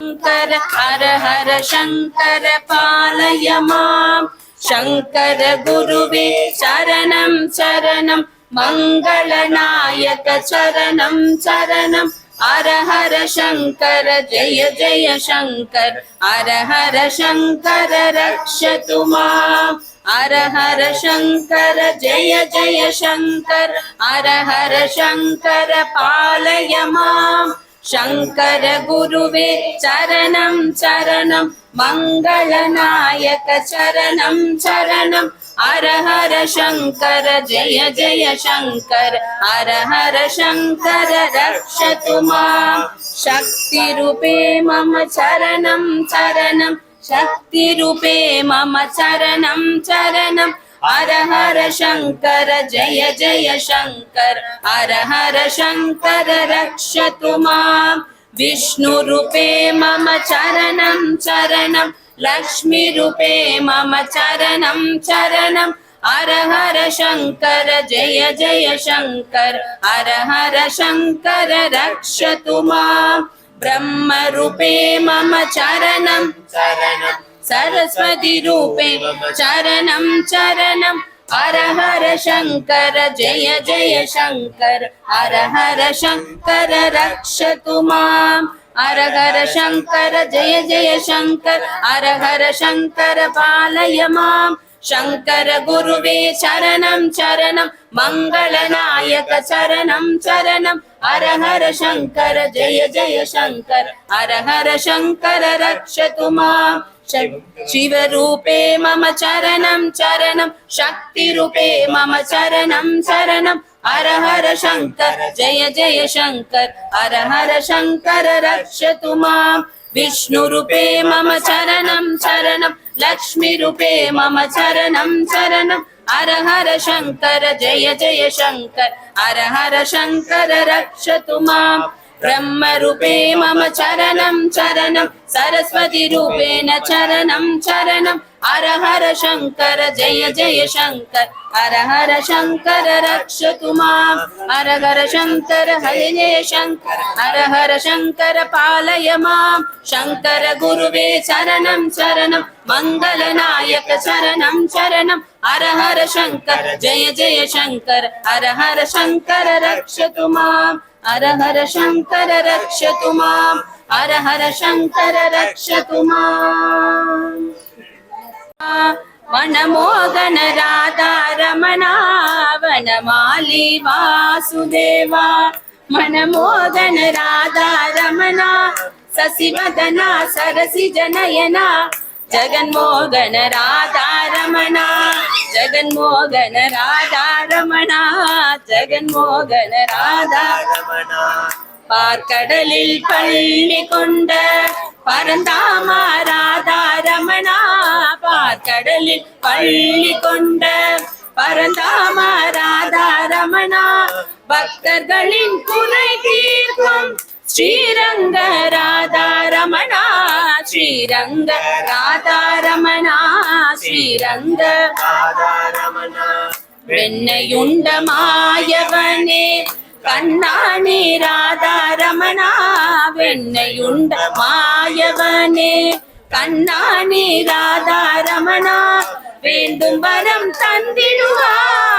शङ्कर हर हर शङ्कर पालय माम् शङ्कर गुरुवे शरणं शरणं मङ्गलनायक चरणं चरणं हर हर शङ्कर जय जय शङ्कर हर हर शङ्कर रक्षतु माम् हर हर शङ्कर जय जय शङ्कर हर हर शङ्कर पालय माम् சங்கர குருவே சரணம் சரணம் மங்களநாயக சரணம் சரணம் அரஹர சங்கர ஜெய ஜெய சங்கர அரஹர சங்கர ரக்ஷது மாம் சக்தி ரூபே மம சரணம் சரணம் சக்தி ரூபே மம சரணம் சரணம் हर हर शङ्कर जय जय शङ्कर हर हर शङ्कर रक्षतु माम् विष्णुरूपे मम चरणं चरणं। लक्ष्मीरूपे मम चरणं चरणं। हर हर शङ्कर जय जय शङ्कर हर हर शङ्कर रक्षतु माम् ब्रह्मरूपे मम चरणं चरणं। सरस्वती रूपे चरणं चरणं हर हर शङ्कर जय जय शङ्कर हर हर शङ्कर रक्षतु माम् हर हर शङ्कर जय जय शङ्कर हर हर शङ्कर पालय माम् शङ्कर गुरुवे शरणं शरणं मङ्गलनायक चरणं चरणं हर हर शङ्कर जय जय शङ्कर हर हर शङ्कर रक्षतु माम् श- शिवरूपे मम चरणं चरणं। शक्तिरूपे मम चरणं चरणं। हर हर शङ्कर जय जय शङ्कर हर हर शङ्कर रक्षतु माम् विष्णुरूपे मम चरणं चरणं। लक्ष्मीरूपे मम चरणं चरणं। हर हर शङ्कर जय जय शङ्कर हर हर शङ्कर रक्षतु माम् ब्रह्मरूपे मम चरणं चरणं सरस्वतीरूपेण चरणं चरणं हर हर शङ्कर जय जय शङ्कर हर हर शङ्कर रक्षतु माम् हर हर शङ्कर हरे जय शङ्कर हर हर शङ्कर पालय माम् शङ्कर गुरुवे शरणं शरणं मङ्गलनायक शरणं शरणं हर हर शङ्कर जय जय शङ्कर हर हर शङ्कर रक्षतु माम् हर हर शङ्कर रक्षतु माम् हर हर शङ्कर रक्षतु वनमोगन राधा रमणा वनमाली वासुदेवा। मनमोगन राधा रमणा ससिवदना सरसि जनयना ஜெகன்மோகன ராதா ரமணா ஜெகன்மோகன ராதா ரமணா ஜெகன்மோகன ராதா ரமணா பார்க்கடலில் பள்ளி கொண்ட பரந்தாமா ராதா ரமணா பார்க்கடலில் பள்ளி கொண்ட பரந்தாமா ராதா பக்தர்களின் குறை தீர்க்கும் ஸ்ரீரங்க ராதா ரமணா ஸ்ரீரங்க ராதா ரமணா ஸ்ரீரங்க வெண்ணையுண்ட மாயவனே கண்ணாணி ராதா ரமணா வெண்ணையுண்ட மாயவனே கண்ணாணி ராதா ரமணா வேண்டும் வரம் தந்திடுவாய்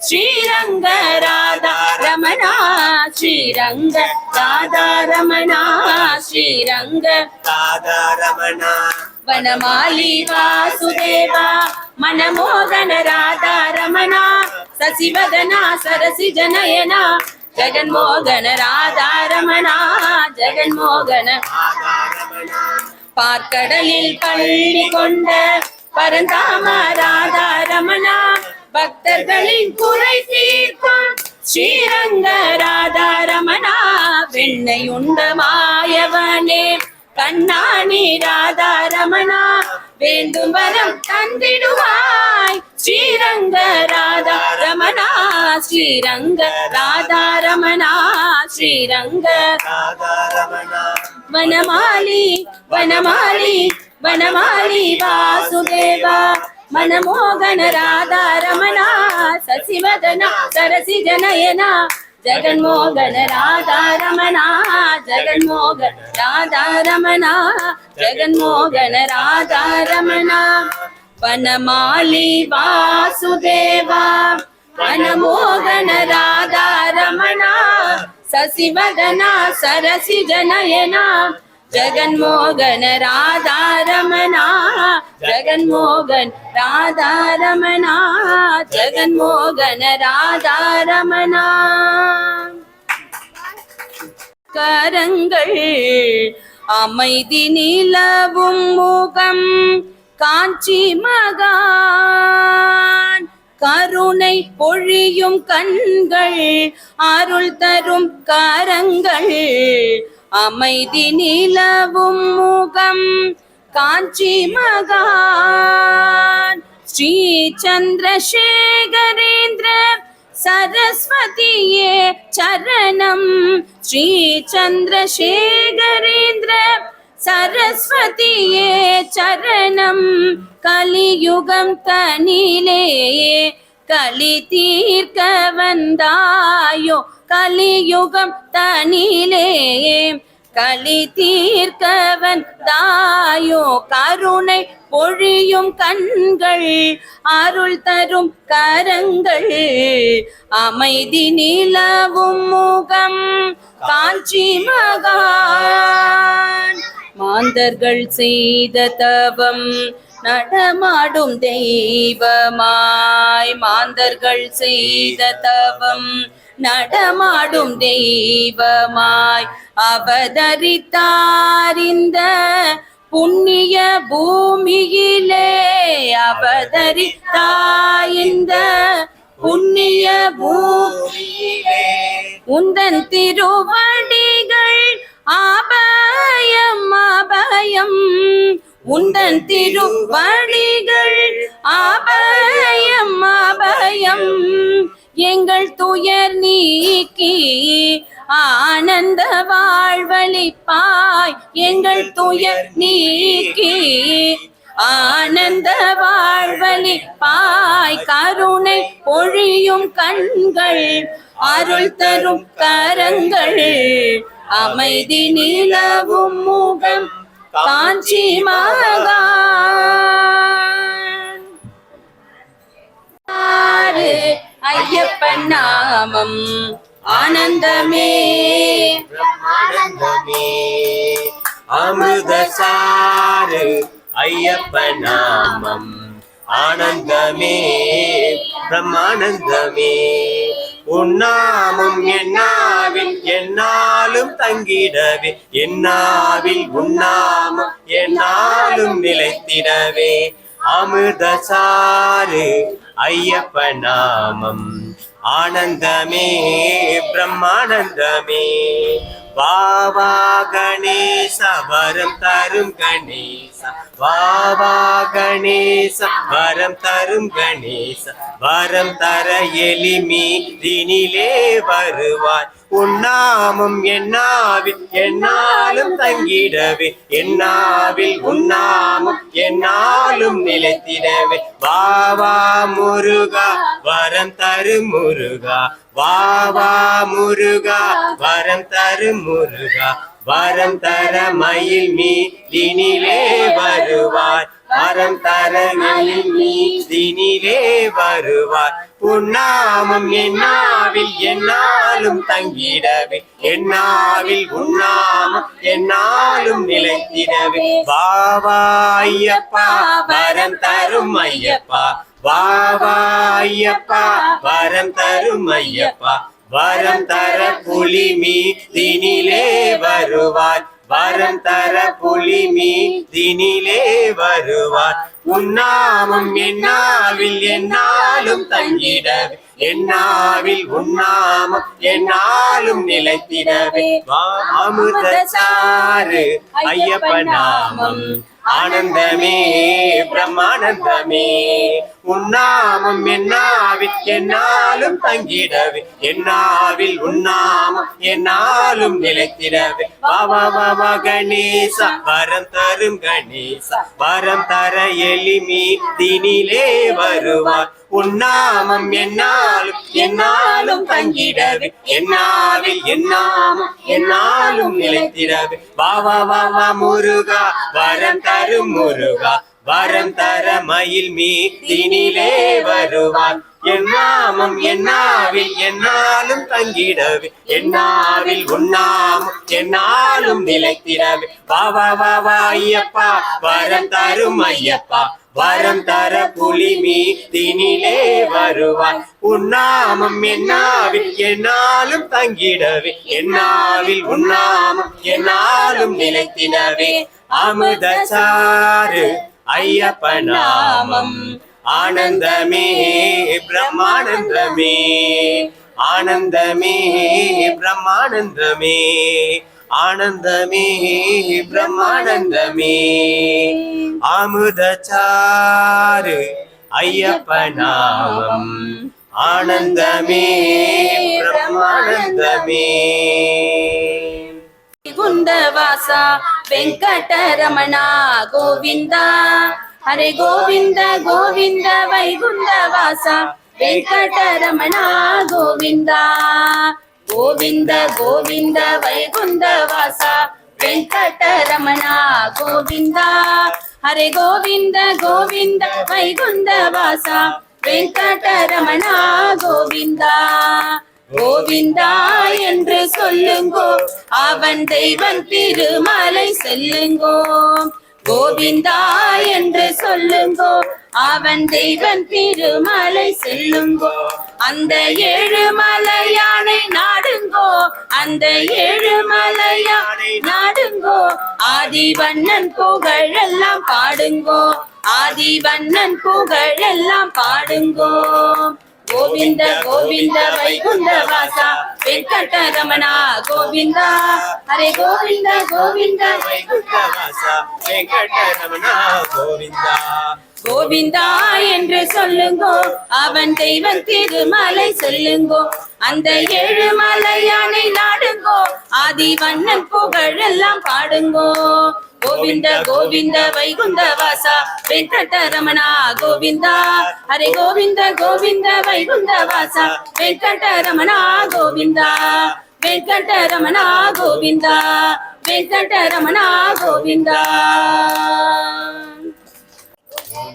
ஸ்ரீரங்க ராதா ரமணா ஸ்ரீரங்க ராதா ரமணா ஸ்ரீரங்க ராதா ரமணா. வனமாலி வாசுதேவா மனமோகன ராதா ரமணா சசிவதனா சரசி ஜனயனா ஜெகன்மோகன ராதா ரமணா ஜெகன்மோகன பார்க்கடலில் பள்ளி கொண்ட பரந்தாம ராதா ரமணா பக்தர்களின் குறை தீர்ப்பான். ஸ்ரீரங்க ராதாரமணா வெண்ணை உண்ட மாயவனே. கண்ணாணி ராதாரமணா வேண்டும் வரம் தந்திடுவாய். ஸ்ரீரங்க ராதாரமணா ஸ்ரீரங்க ராதாரமணா. ஸ்ரீரங்க வனமாலி வனமாலி வனமாலி வாசுதேவா. మనమోహన రాధా రమణ సశివదన సరసి జనయన జగన్మోహన రాధా రమణ జగన్మోహన రాధా రమణ జగన్మోహన రాధా రమణ వనమాలి వాసుదేవా వనమోహన రాధా రమణ సశివదన సరసి జనయన జగన్మోహన రాధా ஜெகன்மோகன் ராதா ரமணா ஜெகன்மோகன ராதா ரமணா கரங்கள் அமைதி நிலவும் முகம் காஞ்சி மகான். கருணை பொழியும் கண்கள் அருள் தரும் கரங்கள் அமைதி நிலவும் முகம் காஞ்சி மகான். ஸ்ரீ சந்திரசேகரேந்திர சரஸ்வதியே சரணம். ஸ்ரீ சந்திரசேகரேந்திர சரஸ்வதியே சரணம். கலியுகம் தனிலேயே கலி தீர்க்க வந்தாயோ. கலியுகம் தனிலேயே களி தீர்க்கவன் தாயோ கருணை பொழியும் கண்கள் அருள் தரும் கரங்கள் அமைதி நிலவும் முகம் காஞ்சி மகான். மாந்தர்கள் செய்த தவம் நடமாடும் தெய்வமாய் மாந்தர்கள் செய்த தவம் நடமாடும் தெய்வமாய் அவதரித்தாரிந்த புண்ணிய பூமியிலே அவதரித்தாயிந்த புண்ணிய பூமியிலே உந்தன் திருவடிகள் அபயம் அபயம் உந்தன் திருவடிகள் அபயம் அபயம் எங்கள் துயர் நீக்கி ஆனந்த வாழ்வழிப்பாய். எங்கள் துயர் நீக்கி ஆனந்த வாழ்வழிப்பாய். கருணை பொழியும் கண்கள் அருள் தரும் கரங்கள். அமைதி நிலவும் முகம் காஞ்சி மகா ஆறு ஐயப்பன் நாமம். ஆனந்தமே. பிரம்மானந்தமே. அமிர்தசாரு ஐயப்ப நாமம். ஆனந்தமே. பிரம்மானந்தமே. உன்னாமம் என்னாவில் என்னாலும் தங்கிடவே. என்னாவில் உன்னாமம் என்னாலும் நிலைத்திடவே. அமிர்தசாரு ஐயப்ப நாமம் ஆனந்தமே பிரம்மானந்தமே. வாவா கணேச வரம் தரும் கணேச. வாவா கணேச வரம் தரும் கணேச. வரம் தர எளிமீ தினிலே வருவாய். உன்னாமம் என்னாவில் என்னாலும் தங்கிடவே. என்னாவில் உன்னாமம் என்னாலும் நிலைத்திடவே. வாவா முருகா வரம் தரு முருகா. வாவா முருகா வரம் தரு முருகா. வரம் தர மயில் மீ தினிலே வருவார் வரம் தர மயில் வருவார் உன்னாமம் என்னாவில் என்னாலும் தங்கிடவே. என்னாவில் உன்னாமம் என்னாலும் நிலைத்திடவே. வாவா ஐயப்பா வரம் தரும் ஐயப்பா. வாவா ஐயப்பா வரம் தரும் ஐயப்பா. வரம் தர புலி மீதினிலே வருவார் வரம் தர புலி மீதினிலே வருவார். உன்னாமம் என்னாவில் என்னாலும் தங்கிடவே. என்னாவில் உன்னாமம் என்னாலும் நிலைத்திடவே. அமுத அமிர்தசாரு ஐயப்ப நாமம். ஆனந்தமே பிரம்மானந்தமே. உன்னாமம் என்னாவில் என்னாலும் தங்கிடவே. என்னாவில் உன்னாமம் என்னாலும் நிலைத்திடவே. வாவா வாவா கணேசா வரம் தரும் கணேசா. வரம் தர எளிமி தினிலே வருவார். உன்னாமம் என்னாலும் என்னாலும் தங்கிடவே. என்னாவில் என்னாமம் என்னாலும் நிலைத்திடவே. வா வா வா வா முருகா வரம் தரும் முருகா. வரம் தர மயில் மீதினிலே வருவான் என் நாமம் என்னாவில் என்னாலும் தங்கிடவே. என்னாவில் உன்னாமம் என்னாலும் நிலைத்திடவே. வா வா வா வா ஐயப்பா வரம் தரும் ஐயப்பா. வரம் தர புலி மீதினிலே வருவான் உன்னாமம் என்னாவில் என்னாலும் தங்கிடவே. என்னாவில் உன்னாமம் என்னாலும் நிலைத்திடவே. அமுதச்சாறு ஐயப்ப நாமம் ஆனந்தமே பிரம்மானந்தமே. ஆனந்தமே பிரம்மானந்தமே. ஆனந்தமே பிரம்மானந்தமே. அமுதச்சாறு ஐயப்ப நாமம் ஆனந்தமே பிரம்மானந்தமே. குந்தவாசா వెంకటరమణ గోవింద హరే గోవింద గోవింద వైగుండవాస వెంకటరమణ గోవింద గోవింద గోవింద వైగుండవాస వెంకటరమణ గోవింద హరే గోవింద గోవింద వైగుండవాస వెంకటరమణ గోవింద கோவிந்தா என்று சொல்லுங்கோ. அவன் தெய்வன் திருமலை செல்லுங்கோ. கோவிந்தா என்று சொல்லுங்கோ. அவன் தெய்வன் திருமலை செல்லுங்கோ. அந்த ஏழு மலையானை நாடுங்கோ. அந்த ஏழு மலையானை நாடுங்கோ. ஆதிவண்ணன் புகழெல்லாம் பாடுங்கோ. ஆதிவண்ணன் புகழெல்லாம் பாடுங்கோ. கோவிந்த கோவிந்த வைகுண்ட வாசா வெங்கடரமணா கோவிந்தா. ஹரே கோவிந்த கோவிந்த வைகுண்ட வைகுண்டவாச வெங்கடரமணா கோவிந்தா. கோவிந்தா என்று சொல்லுங்கோ அவன் தெய்வம் திருமலை சொல்லுங்கோ. அந்த ஏழு மலையானை நாடுங்கோ ஆதிவண்ணன் புகழெல்லாம் பாடுங்கோ. கோவிந்த கோவிந்த வைகுந்த வாசா வெங்கடரமணா கோவிந்தா. ஹரே கோவிந்த கோவிந்த வைகுந்த வாசா வெங்கடரமணா கோவிந்தா. வெங்கடரமணா கோவிந்தா. வெங்கடரமணா கோவிந்தா.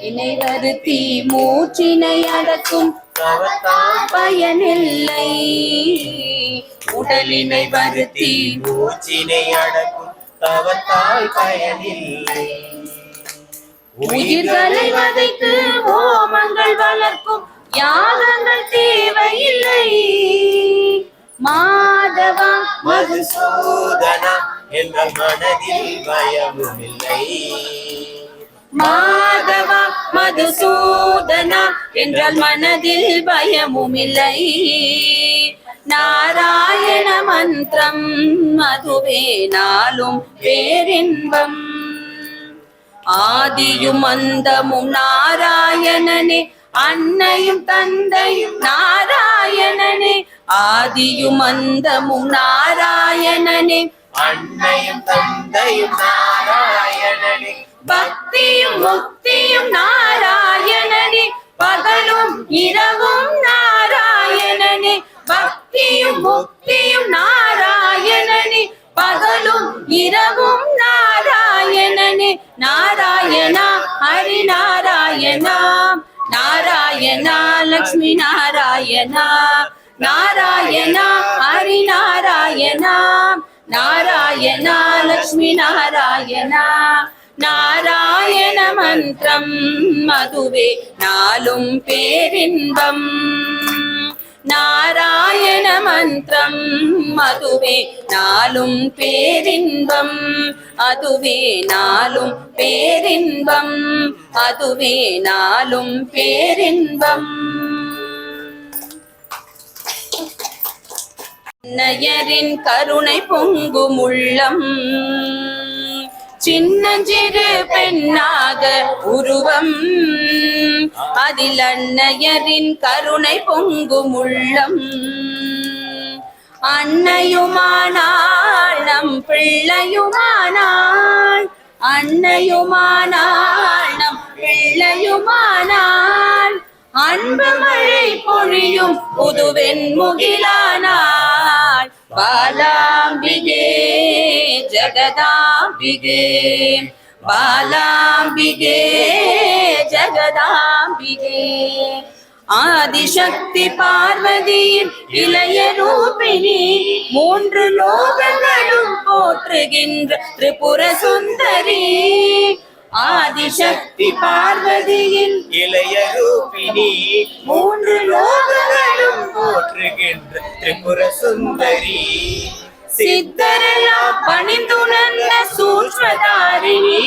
இணை வருத்தி மூச்சினை அடக்கும் தவத்தால் பயனில்லை. உடலினை வருத்தி மூச்சினை அடக்கும் தவத்தால் பயனில்லை. உயிர்களை வதைத்து ஓமங்கள் வளர்க்கும் யாகங்கள் தேவையில்லை. மாதவா மதுசூதனா என்ற மனதில் பயமும் இல்லை மாதவா மதுசூதனா என்றால் மனதில் பயமும் இல்லை நாராயண மந்திரம் அதுவே பேரின்பம். ஆதியும் அந்தமும் நாராயணனே அன்னையும் தந்தையும் நாராயணனே. ஆதியும் அந்தமும் நாராயணனே அன்னையும் தந்தையும் நாராயணனே. பக்தியும் முக்தியும் நாராயணனே பகலும் இரவும் நாராயணனே. பக்தியும் முக்தியும் நாராயணனே பகலும் இரவும் நாராயணனே. நாராயணா ஹரி நாராயணா நாராயணா லக்ஷ்மி நாராயணா. நாராயணா ஹரி நாராயணா நாராயணா லக்ஷ்மி நாராயணா. நாராயண மந்திரம் மதுவே நாளும் பேரின்பம். நாராயண மந்திரம். அதுவே நாளும் பேரின்பம். அதுவே நாளும் பேரின்பம். அதுவே நாளும் பேரின்பம். நயரின் கருணை பொங்கும் உள்ளம். சின்னஞ்சிறு பெண்ணாக உருவம். அதில் அன்னையரின் கருணை பொங்கும் உள்ளம். அன்னையுமானாள் நம் பிள்ளையுமானாள். அன்னையுமானாள் நம் பிள்ளையுமானாள். அன்பு மழை பொழியும் புதுவெண் முகிலானாய் பாலாம்பிகே ஜகதாம்பிகே. பாலாம்பிகே ஜகதாம்பிகே. ஆதிசக்தி பார்வதியின் இளைய ரூபிணி மூன்று லோகங்களும் போற்றுகின்ற திரிபுர சுந்தரி ஆதிசக்தி பார்வதியின் இளைய ரூபிணி மூன்று லோகங்களும் போற்றுகின்ற திரிபுர சுந்தரி. சித்தரெல்லாம் பணிந்துணர்ந்த சூக்ஷ்மதாரிணி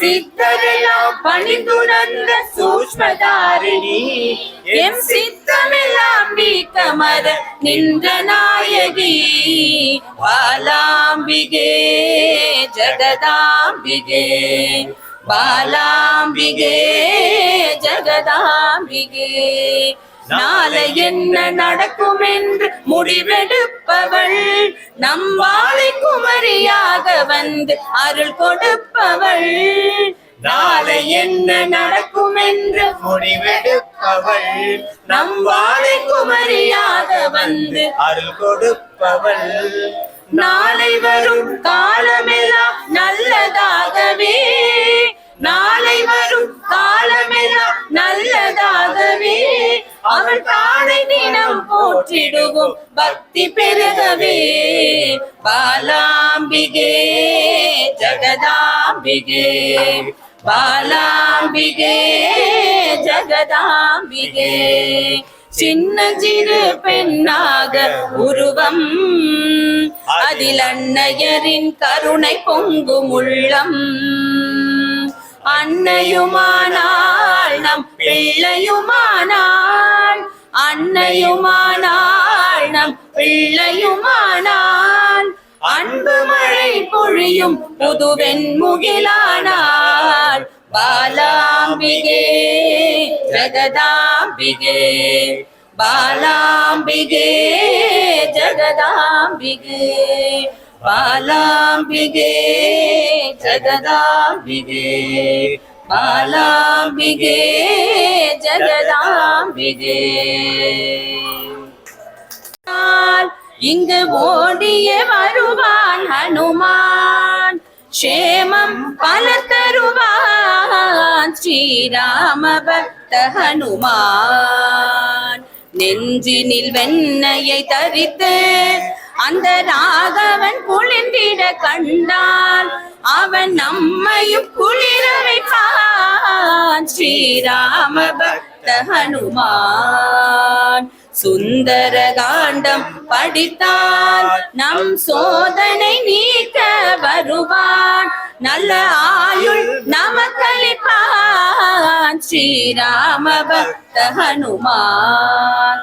சித்தரெல்லாம் பணிந்துணர்ந்த சூஷ்மதாரிணி. எம் சித்தமெல்லாம் நீக்கமர நின்ற நாயகி பாலாம்பிகே ஜகதாம்பிகே. பாலாம்பிகே ஜகதாம்பிகே. நாளை என்ன நடக்கும் என்று கொடுப்பவள். நம் வாழை குமரியாக வந்து அருள் கொடுப்பவள். நாளை என்ன நடக்கும் என்று முடிவெடுப்பவள். நம் வாழை குமரியாக வந்து அருள் கொடுப்பவள். நாளை வரும் காலமெல்லாம் நல்லதாகவே நாளை வரும் காலமெல்லாம் நல்லதாகவே. அவள் தாளை தினம் போற்றிடுவோம். பக்தி பெருகவே. பாலாம்பிகே ஜகதாம்பிகே. பாலாம்பிகே ஜகதாம்பிகே. சின்ன சிறு பெண்ணாக உருவம். அதில் அன்னையரின் கருணை பொங்கும் உள்ளம். அன்னையுமானால் நம் பிள்ளையுமானாள் அன்னையுமானால் நம் பிள்ளையுமானாள் அன்பு மழை பொழியும் புதுவெண் முகிலானாள் பாலாம்பிகே ஜகதாம்பிகே. பாலாம்பிகே ஜகதாம்பிகே. பாலாம்பிகே ஜகதாம்பிகே. பாலாம்பிகே ஜகதாம்பிகே. இங்கு ஓடிய வருவான் ஹனுமான் க்ஷேமம் பல தருவான் ஸ்ரீராம பக்த ஹனுமான். நெஞ்சினில் வெண்ணையை தரித்து அந்த ராகவன் குளிர்ந்திட கண்டால் அவன் நம்மையும் குளிர வைப்பான் ஸ்ரீராம பக்த ஹனுமான் சுந்தர காண்டம் படித்தான் நம் சோதனை நீக்க வருவான். நல்ல ஆயுள் நமக்களிப்பான். ஸ்ரீராம பக்த ஹனுமான்.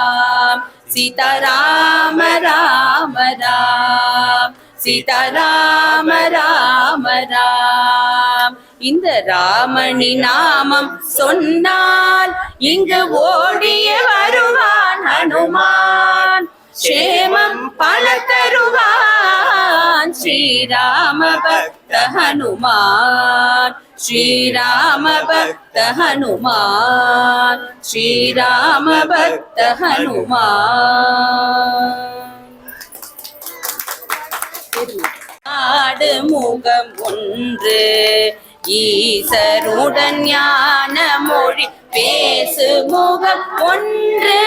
சீதா ராம ராம. ராம் சீதா ராம ராம். இந்த ராமணி நாமம் சொன்னால் இங்கு ஓடிய வருவான் ஹனுமான். சேமம் பல தருவான் ஸ்ரீராம பக்த ஹனுமான். ஸ்ரீராம பக்த ஹனுமான் ஸ்ரீராம பக்த ஹனுமான். ஆடு முகம் ஒன்று ஈசருடன் ஞான மொழி பேசு முகம் ஒன்று.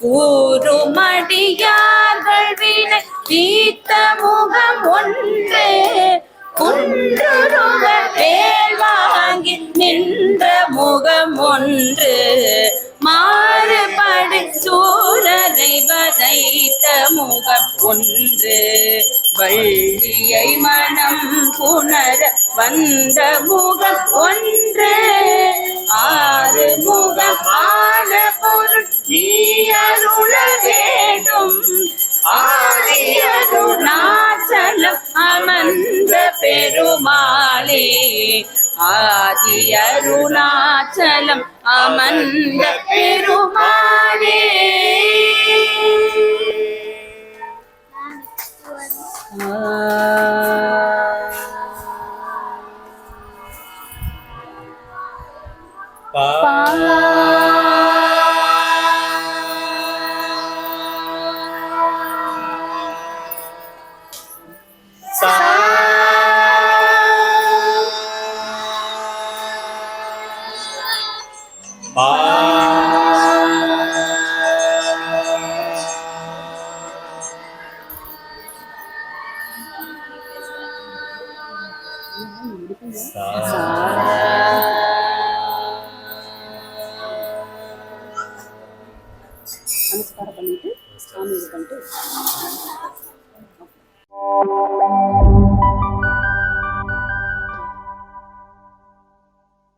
கூறுமடியார்கள் வினை தீர்த்த முகம் ஒன்று. குன்றுருவ வேல் வாங்கி நின்ற முகம் ஒன்று மாறுபடு சூரரை வதைத்த முகம் ஒன்று. வள்ளியை மனம் புணர வந்த முகம் ஒன்று. ஆறு முகம் ஆன பொருள் நீ அருள வேண்டும். ஆதி அருணாச்சலம் அமர்ந்த பெருமாளே ஆதி அருணாச்சலம் அமர்ந்த பெருமாளே. நமஸ்காரம் பண்ணிட்டு